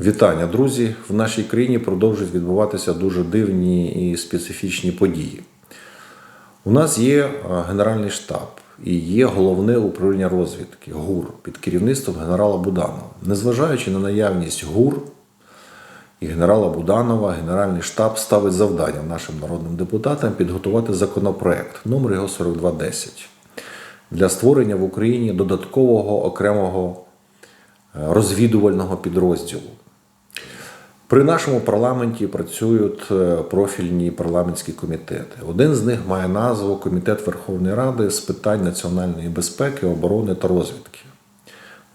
Вітання, друзі! В нашій країні продовжують відбуватися дуже дивні і специфічні події. У нас є е, Генеральний штаб і є головне управління розвідки ГУР під керівництвом генерала Буданова. Незважаючи на наявність ГУР і генерала Буданова, Генеральний штаб ставить завдання нашим народним депутатам підготувати законопроект номер його 4210 для створення в Україні додаткового окремого е, розвідувального підрозділу. При нашому парламенті працюють е, профільні парламентські комітети. Один з них має назву Комітет Верховної Ради з питань національної безпеки, оборони та розвідки.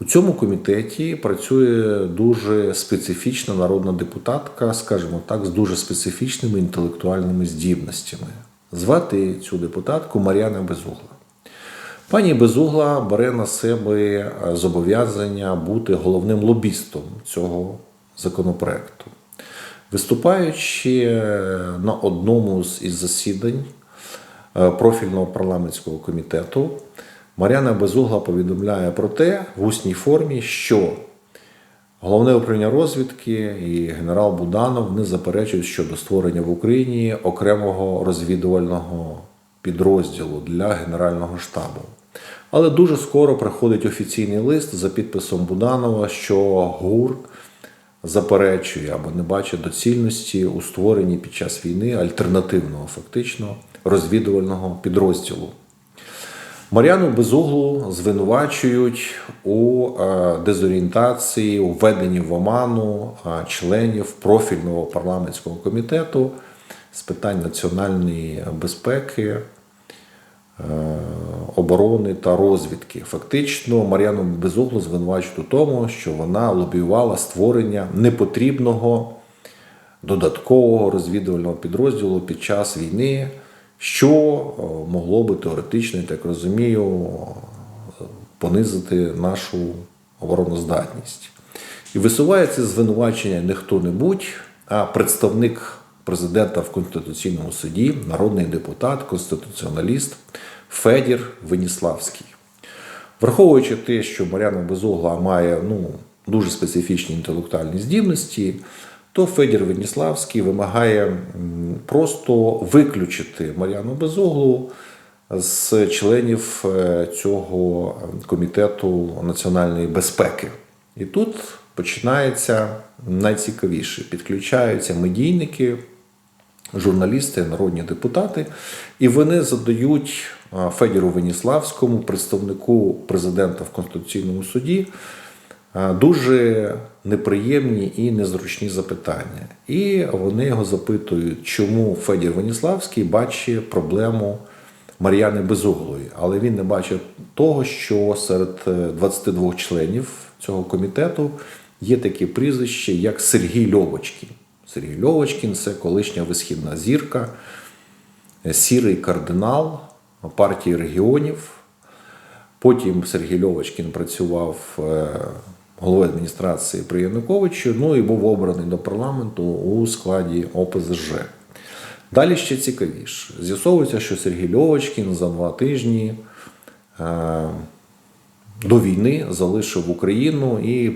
У цьому комітеті працює дуже специфічна народна депутатка, скажімо так, з дуже специфічними інтелектуальними здібностями. Звати цю депутатку Мар'яна Безугла. Пані Безугла бере на себе е, зобов'язання бути головним лобістом цього законопроекту. Виступаючи е, на одному з із засідань е, профільного парламентського комітету, Мар'яна Безугла повідомляє про те в усній формі, що головне управління розвідки і генерал Буданов не заперечують щодо створення в Україні окремого розвідувального підрозділу для Генерального штабу. Але дуже скоро приходить офіційний лист за підписом Буданова, що ГУР заперечує або не бачить доцільності у створенні під час війни альтернативного, фактично, розвідувального підрозділу. Мар'яну Безуглу звинувачують у е, дезорієнтації, у введенні в оману е, членів профільного парламентського комітету з питань національної безпеки, оборони та розвідки. Фактично, Мар'яну Безуглу звинувачують у тому, що вона лобіювала створення непотрібного додаткового розвідувального підрозділу під час війни, що е, могло би теоретично, я так розумію, понизити нашу обороноздатність. І висуває це звинувачення не хто-небудь, а представник президента в Конституційному суді, народний депутат, конституціоналіст Федір Веніславський. Враховуючи те, що Мар'яна Безугла має ну, дуже специфічні інтелектуальні здібності, то Федір Веніславський вимагає просто виключити Мар'яну Безуглу з членів е, цього комітету національної безпеки. І тут починається найцікавіше. Підключаються медійники, журналісти, народні депутати, і вони задають Федіру Веніславському, представнику президента в Конституційному суді, дуже неприємні і незручні запитання. І вони його запитують, чому Федір Веніславський бачить проблему Мар'яни Безуглої, але він не бачить того, що серед е, 22 членів цього комітету є такі прізвища, як Сергій Льовочкін. Сергій Льовочкін це колишня висхідна зірка, е, сірий кардинал партії регіонів. Потім Сергій Льовочкін працював е, головою адміністрації при Януковичу, ну і був обраний до парламенту у складі ОПЗЖ. Далі ще цікавіше. З'ясовується, що Сергій Льовочкін за два тижні е, до війни залишив Україну і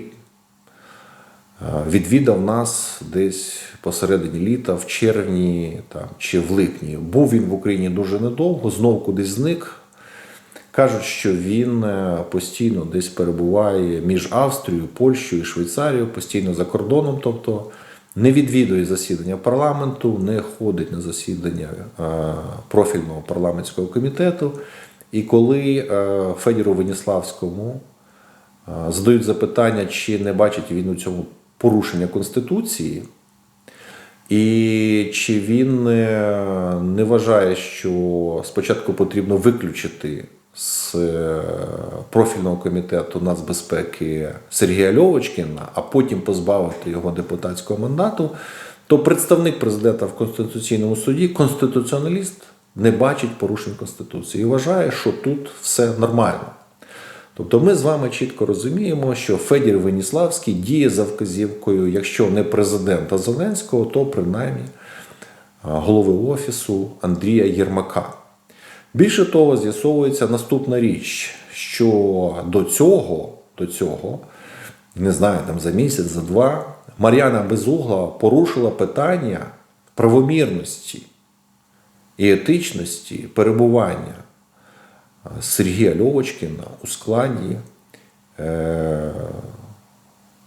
відвідав нас десь посередині літа, в червні там, чи в липні. Був він в Україні дуже недовго, знов кудись зник. Кажуть, що він е, постійно десь перебуває між Австрією, Польщею і Швейцарією, постійно за кордоном, тобто не відвідує засідання парламенту, не ходить на засідання е, профільного парламентського комітету. І коли е, Федіру Веніславському е, задають запитання, чи не бачить він у цьому порушення Конституції, і чи він е, не вважає, що спочатку потрібно виключити з е, профільного комітету нацбезпеки Сергія Льовочкіна, а потім позбавити його депутатського мандату, то представник президента в Конституційному суді, конституціоналіст, не бачить порушень Конституції і вважає, що тут все нормально. Тобто ми з вами чітко розуміємо, що Федір Веніславський діє за вказівкою, якщо не президента Зеленського, то принаймні голови офісу Андрія Єрмака. Більше того, з'ясовується наступна річ, що до цього, до цього, не знаю, там за місяць, за два, Мар'яна Безугла порушила питання правомірності і етичності перебування Сергія Льовочкіна у складі е,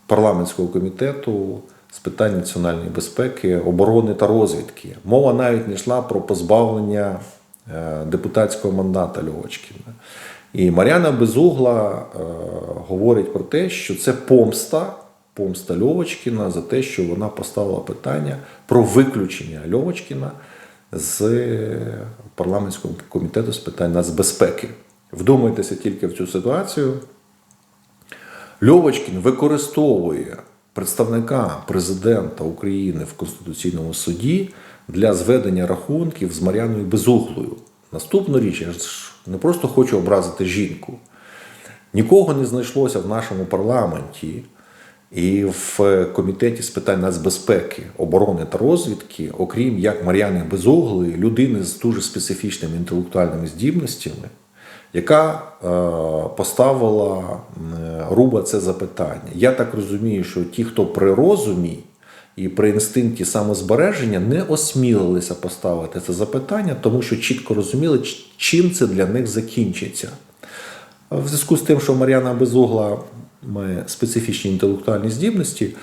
парламентського комітету з питань національної безпеки, оборони та розвідки. Мова навіть не йшла про позбавлення е, депутатського мандата Льовочкіна. І Мар'яна Безугла е, говорить про те, що це помста, помста Льовочкіна за те, що вона поставила питання про виключення Льовочкіна з парламентського комітету з питань нацбезпеки. Вдумайтеся тільки в цю ситуацію. Льовочкін використовує представника президента України в Конституційному суді для зведення рахунків з Мар'яною Безуглою. Наступну річ, я ж не просто хочу образити жінку. Нікого не знайшлося в нашому парламенті і в комітеті з питань нацбезпеки, оборони та розвідки, окрім як Мар'яни Безуглої, людини з дуже специфічними інтелектуальними здібностями, яка е, поставила е, Руба це запитання. Я так розумію, що ті, хто при розумі і при інстинкті самозбереження, не осмілилися поставити це запитання, тому що чітко розуміли, чим це для них закінчиться. В зв'язку з тим, що Мар'яна Безугла має специфічні інтелектуальні здібності,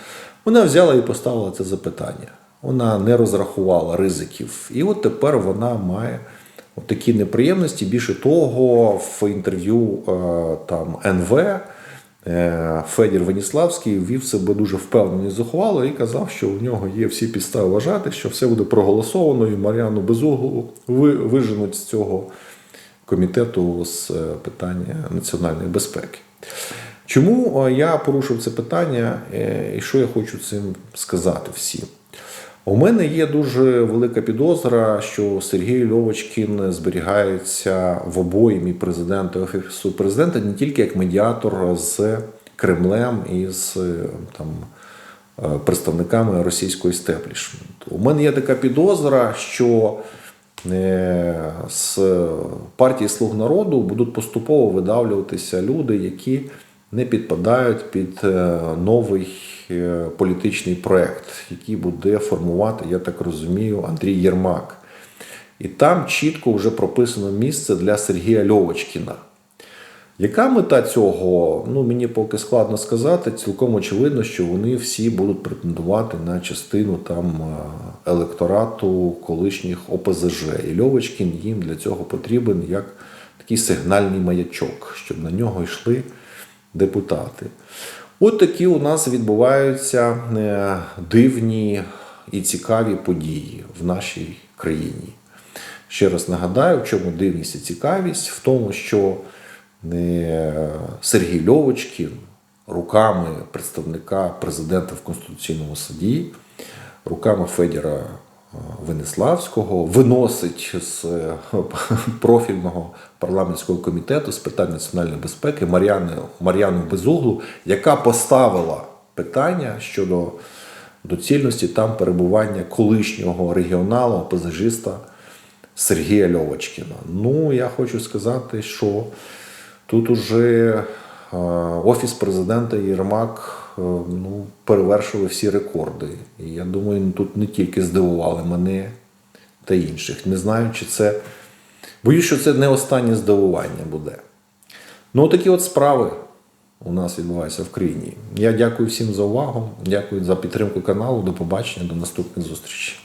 вона взяла і поставила це запитання. Вона не розрахувала ризиків. І от тепер вона має такі неприємності. Більше того, в інтерв'ю е, там НВ е, Федір Веніславський вів себе дуже впевнено і зухвало і казав, що у нього є всі підстави вважати, що все буде проголосовано, і Мар'яну Безуглу виженуть з цього комітету з е, питання національної безпеки. Чому я порушив це питання е, і що я хочу цим сказати всім? У мене є дуже велика підозра, що Сергій Льовочкін зберігається в обоймі президента офісу президента не тільки як медіатор з Кремлем і з е, там, е, представниками російського істеблішменту. У мене є така підозра, що з партії Слуг народу будуть поступово видавлюватися люди, які не підпадають під е, новий е, політичний проект, який буде формувати, я так розумію, Андрій Єрмак. І там чітко вже прописано місце для Сергія Льовочкіна. Яка мета цього? Ну мені поки складно сказати. Цілком очевидно, що вони всі будуть претендувати на частину там е, електорату колишніх ОПЗЖ. І Льовочкін їм для цього потрібен як такий сигнальний маячок, щоб на нього йшли депутати. От такі у нас відбуваються е, дивні і цікаві події в нашій країні. Ще раз нагадаю, в чому дивність і цікавість, в тому, що е, Сергій Льовочкін руками представника президента в Конституційному суді, руками Федіра е, Венеславського виносить з е, профільного парламентського комітету з питань національної безпеки Мар'яну, Мар'яну Безуглу, яка поставила питання щодо доцільності там перебування колишнього регіонала, пасажиста Сергія Льовочкіна. Ну, я хочу сказати, що тут уже офіс президента Єрмак е, ну, перевершили всі рекорди. І я думаю, тут не тільки здивували мене та інших. Не знаю, чи це. Боюсь, що це не останнє здивування буде. Ну, такі от справи у нас відбуваються в країні. Я дякую всім за увагу, дякую за підтримку каналу. До побачення, до наступних зустрічей.